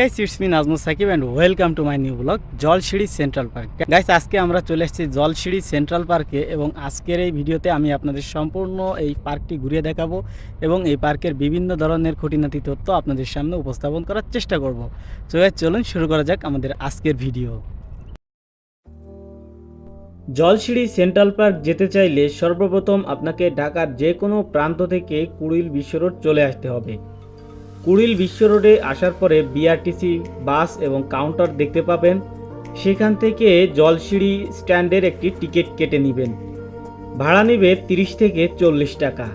Guys it's me Najmul Sakib and welcome to my new blog Jolshiri central park guys আজকে আমরা চলে এসেছি Jolshiri central পার্কে এবং আজকের এই ভিডিওতে আমি আপনাদের সম্পূর্ণ এই পার্কটি ঘুরিয়ে দেখাবো এবং এই পার্কের বিভিন্ন ধরনের খুঁটিনাটি তথ্য আপনাদের সামনে উপস্থাপন করার চেষ্টা করব। তো চলুন শুরু করা যাক আমাদের আজকের ভিডিও। জলসিঁড়ি সেন্ট্রাল পার্ক যেতে চাইলে সর্বপ্রথম আপনাকে ঢাকার যে কোনো প্রান্ত থেকে কুড়িল বিশ্ব রোড চলে আসতে হবে। কুড়িল বিশ্ব রোডে আসার পরে বিআরটিসি বাস এবং কাউন্টার দেখতে পাবেন। সেখান থেকে জলসিঁড়ি স্ট্যান্ডের একটি টিকিট কেটে নেবেন। ভাড়া নেবে তিরিশ থেকে চল্লিশ টাকা।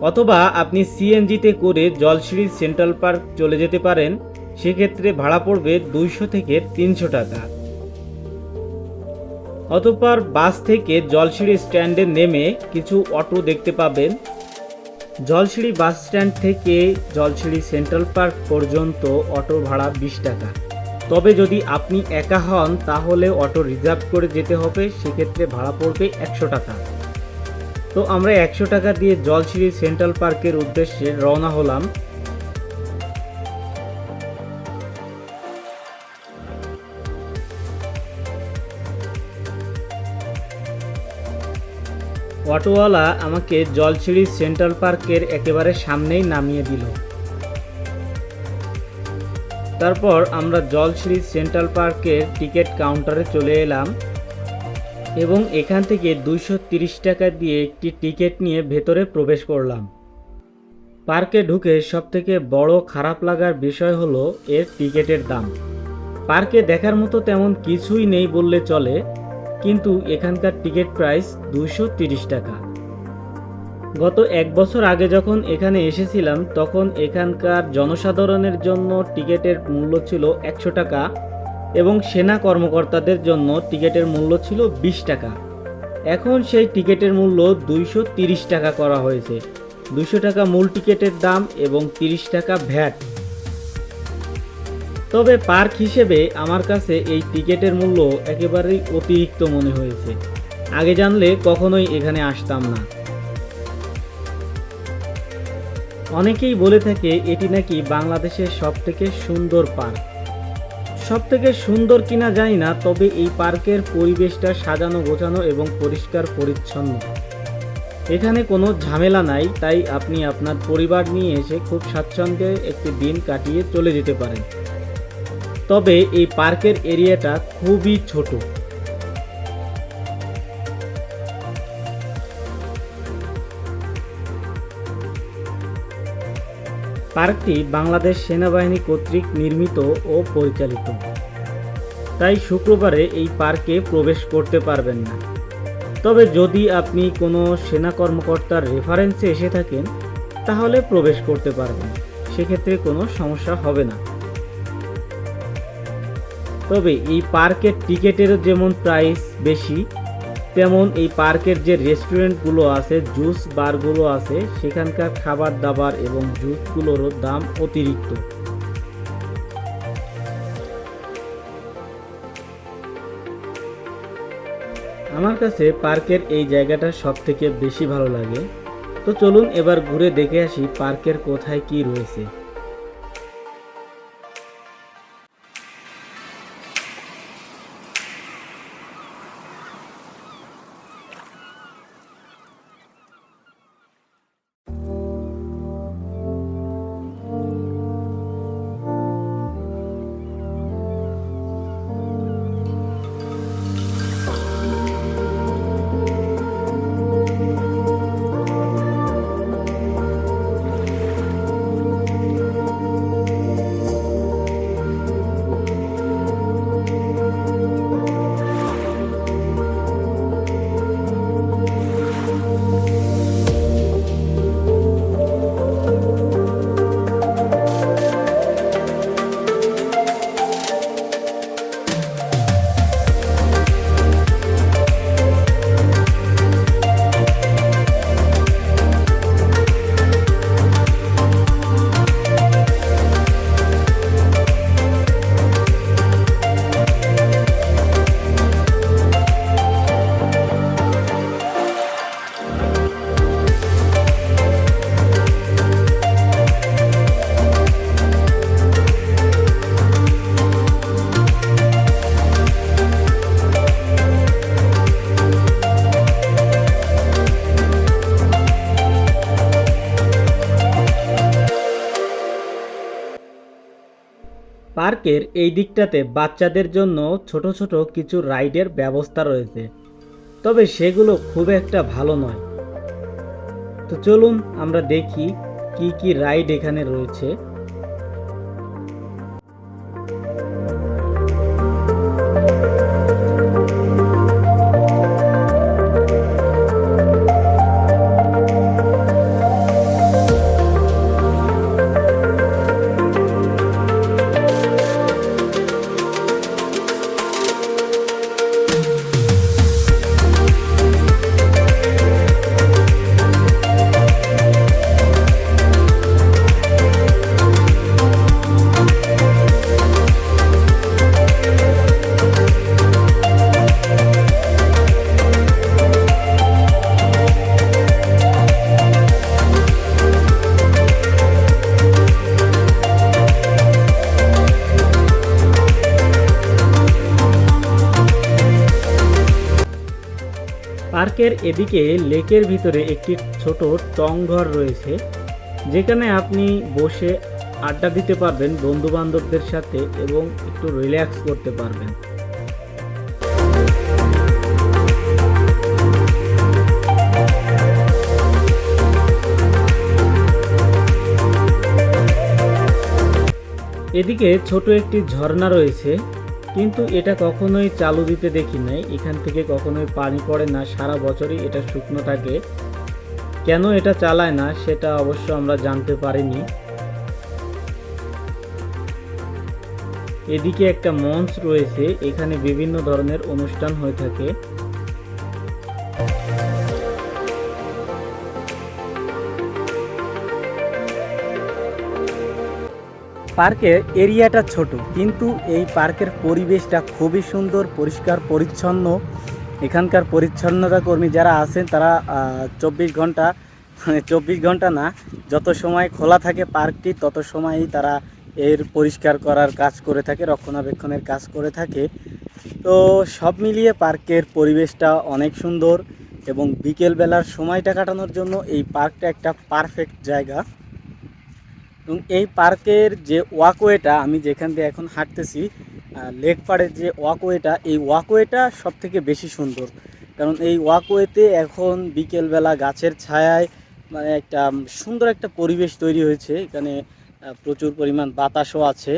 অথবা আপনি সিএনজিতে করে জলসিঁড়ি সেন্ট্রাল পার্ক চলে যেতে পারেন। সেক্ষেত্রে ভাড়া পড়বে দুইশো থেকে তিনশো টাকা। অতঃপর বাস থেকে জলসিঁড়ি স্ট্যান্ডে নেমে কিছু অটো দেখতে পাবেন। জলসিঁড়ি বাস স্ট্যান্ড থেকে জলসিঁড়ি সেন্ট্রাল পার্ক পর্যন্ত অটো ভাড়া বিশ টাকা। তবে যদি আপনি একা হন, তাহলে অটো রিজার্ভ করে যেতে হবে, সেক্ষেত্রে ভাড়া পড়বে একশো টাকা। তো আমরা একশো টাকা দিয়ে জলসিঁড়ি সেন্ট্রাল পার্কের উদ্দেশ্যে রওনা হলাম। অটোওয়ালা আমাকে জলসিঁড়ি সেন্ট্রাল পার্কের একেবারে সামনেই নামিয়ে দিল। তারপর আমরা জলসিঁড়ি সেন্ট্রাল পার্কের টিকিট কাউন্টারে চলে এলাম এবং এখান থেকে দুইশো টাকা দিয়ে একটি টিকিট নিয়ে ভেতরে প্রবেশ করলাম। পার্কে ঢুকে সবথেকে বড় খারাপ লাগার বিষয় হলো এর টিকিটের দাম। পার্কে দেখার মতো তেমন কিছুই নেই বললে চলে কিন্তু এখানকার টিকিট প্রাইস দুশো টাকা। গত এক বছর আগে যখন এখানে এসেছিলাম, তখন এখানকার জনসাধারণের জন্য টিকিটের মূল্য ছিল একশো টাকা এবং সেনা কর্মকর্তাদের জন্য টিকিটের মূল্য ছিল বিশ টাকা। এখন সেই টিকিটের মূল্য দুইশো টাকা করা হয়েছে। দুশো টাকা মূল টিকিটের দাম এবং তিরিশ টাকা ভ্যাট। তবে পার্ক হিসেবে আমার কাছে এই টিকিটের মূল্য একেবারেই অতিরিক্ত মনে হয়েছে। আগে জানলে কখনোই এখানে আসতাম না। অনেকেই বলে থাকে, এটি নাকি বাংলাদেশের সবথেকে সুন্দর পার্ক। সবথেকে সুন্দর কিনা জানি না, তবে এই পার্কের পরিবেশটা সাজানো, গোছানো এবং পরিষ্কার পরিচ্ছন্ন। এখানে কোনো ঝামেলা নাই, তাই আপনি আপনার পরিবার নিয়ে এসে খুব স্বাচ্ছন্দ্যে একটি দিন কাটিয়ে চলে যেতে পারেন। তবে এই পার্কের এরিয়াটা খুবই ছোট। পার্কটি বাংলাদেশ সেনাবাহিনী কর্তৃক নির্মিত ও পরিচালিত। তাই শুক্রবারে এই পার্কে প্রবেশ করতে পারবেন না। তবে যদি আপনি কোনো সেনা কর্মকর্তার রেফারেন্সে এসে থাকেন, তাহলে প্রবেশ করতে পারবেন। সেক্ষেত্রে কোনো সমস্যা হবে না। তবে এই পার্কের টিকিটেরও যেমন প্রাইস বেশি, তেমন এই পার্কের যে রেস্টুরেন্টগুলো আছে জুস বারগুলো আছে, সেখানকার খাবার দাবার এবং জুসগুলোরও দাম অতিরিক্ত। আমার কাছে পার্কের এই জায়গাটা সব থেকে বেশি ভালো লাগে। তো চলুন এবার ঘুরে দেখে আসি পার্কের কোথায় কি রয়েছে। পার্কের এই দিকটাতে বাচ্চাদের জন্য ছোট ছোট কিছু রাইডের ব্যবস্থা রয়েছে। তবে সেগুলো খুব একটা ভালো নয়। তো চলুন আমরা দেখি কি কি রাইড এখানে রয়েছে। পার্কের এদিকে লেকের ভিতরে একটি ছোট টং ঘর রয়েছে, যেখানে আপনি বসে আড্ডা দিতে পারবেন বন্ধু বান্ধবদের সাথে এবং একটু রিল্যাক্স করতে পারবেন। এদিকে ছোট একটি ঝর্ণা রয়েছে কিন্তু এটা কখনোই চালু দিতে দেখি নাই। এখান থেকে কখনোই পানি পড়ে না। সারা বছরই এটা শুকনো থাকে। কেন এটা চালায় না, সেটা অবশ্য আমরা জানতে পারিনি। এদিকে একটা মঞ্চ রয়েছে। এখানে বিভিন্ন ধরনের অনুষ্ঠান হয়ে থাকে। পার্কের এরিয়াটা ছোট, কিন্তু এই পার্কের পরিবেশটা খুবই সুন্দর, পরিষ্কার, পরিচ্ছন্ন। এখানকার পরিচ্ছন্নতা কর্মী যারা আছেন, তারা চব্বিশ ঘণ্টা চব্বিশ ঘণ্টা না, যত সময় খোলা থাকে পার্কটি, তত সময়ই তারা এর পরিষ্কার করার কাজ করে থাকে, রক্ষণাবেক্ষণের কাজ করে থাকে। তো সব মিলিয়ে পার্কের পরিবেশটা অনেক সুন্দর এবং বিকেলবেলার সময়টা কাটানোর জন্য এই পার্কটা একটা পারফেক্ট জায়গা। এবং এই পার্কের যে ওয়াকওয়েটা, আমি যেখান দিয়ে এখন হাঁটতেছি লেক পাড়ের যে ওয়াকওয়েটা, এই ওয়াকওয়েটা সব থেকে বেশি সুন্দর। কারণ এই ওয়াকওয়েতে এখন বিকেলবেলা গাছের ছায়ায় মানে একটা সুন্দর একটা পরিবেশ তৈরি হয়েছে। এখানে প্রচুর পরিমাণ বাতাসও আছে।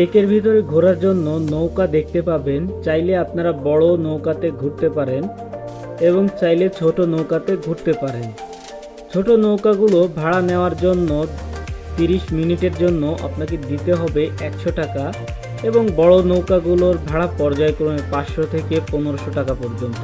লেকের ভিতরে ঘোরার জন্য নৌকা দেখতে পাবেন। চাইলে আপনারা বড় নৌকাতে ঘুরতে পারেন এবং চাইলে ছোট নৌকাতে ঘুরতে পারেন। ছোট নৌকাগুলো ভাড়া নেওয়ার জন্য তিরিশ মিনিটের জন্য আপনাকে দিতে হবে একশো টাকা এবং বড় নৌকাগুলোর ভাড়া পর্যায়ক্রমে পাঁচশো থেকে পনেরোশো টাকা পর্যন্ত।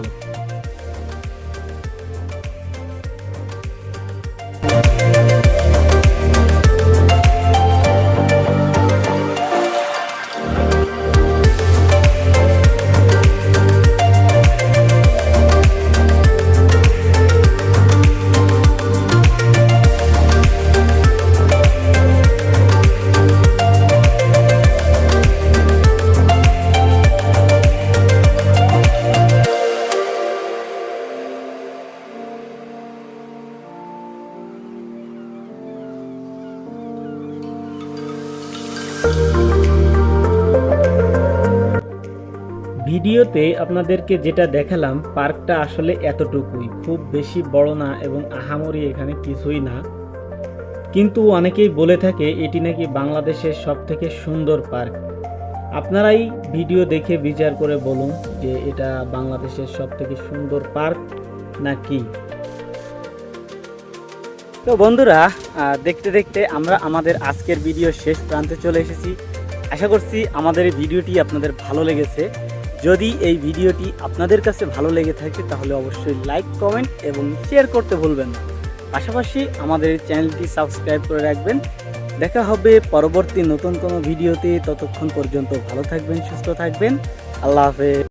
ভিডিওতে আপনাদেরকে যেটা দেখালাম, পার্কটা আসলে এতটুকুই। খুব বেশি বড় না এবং আহামরি এখানে কিছুই না। কিন্তু অনেকেই বলে থাকে, এটি নাকি বাংলাদেশের সব থেকে সুন্দর পার্ক। আপনারাই ভিডিও দেখে বিচার করে বলুন যে এটা বাংলাদেশের সব থেকে সুন্দর পার্ক নাকি। তো বন্ধুরা দেখতে দেখতে আমরা আমাদের আজকের ভিডিও শেষ প্রান্তে চলে এসেছি। আশা করছি আমাদের এই ভিডিওটি আপনাদের ভালো লেগেছে। যদি এই ভিডিওটি আপনাদের কাছে ভালো লেগে থাকে, তাহলে অবশ্যই লাইক কমেন্ট এবং শেয়ার করতে ভুলবেন না। পাশাপাশি আমাদের চ্যানেলটি সাবস্ক্রাইব করে রাখবেন। দেখা হবে পরবর্তী নতুন কোনো ভিডিওতে। ততক্ষণ পর্যন্ত ভালো থাকবেন, সুস্থ থাকবেন। আল্লাহ হাফেজ।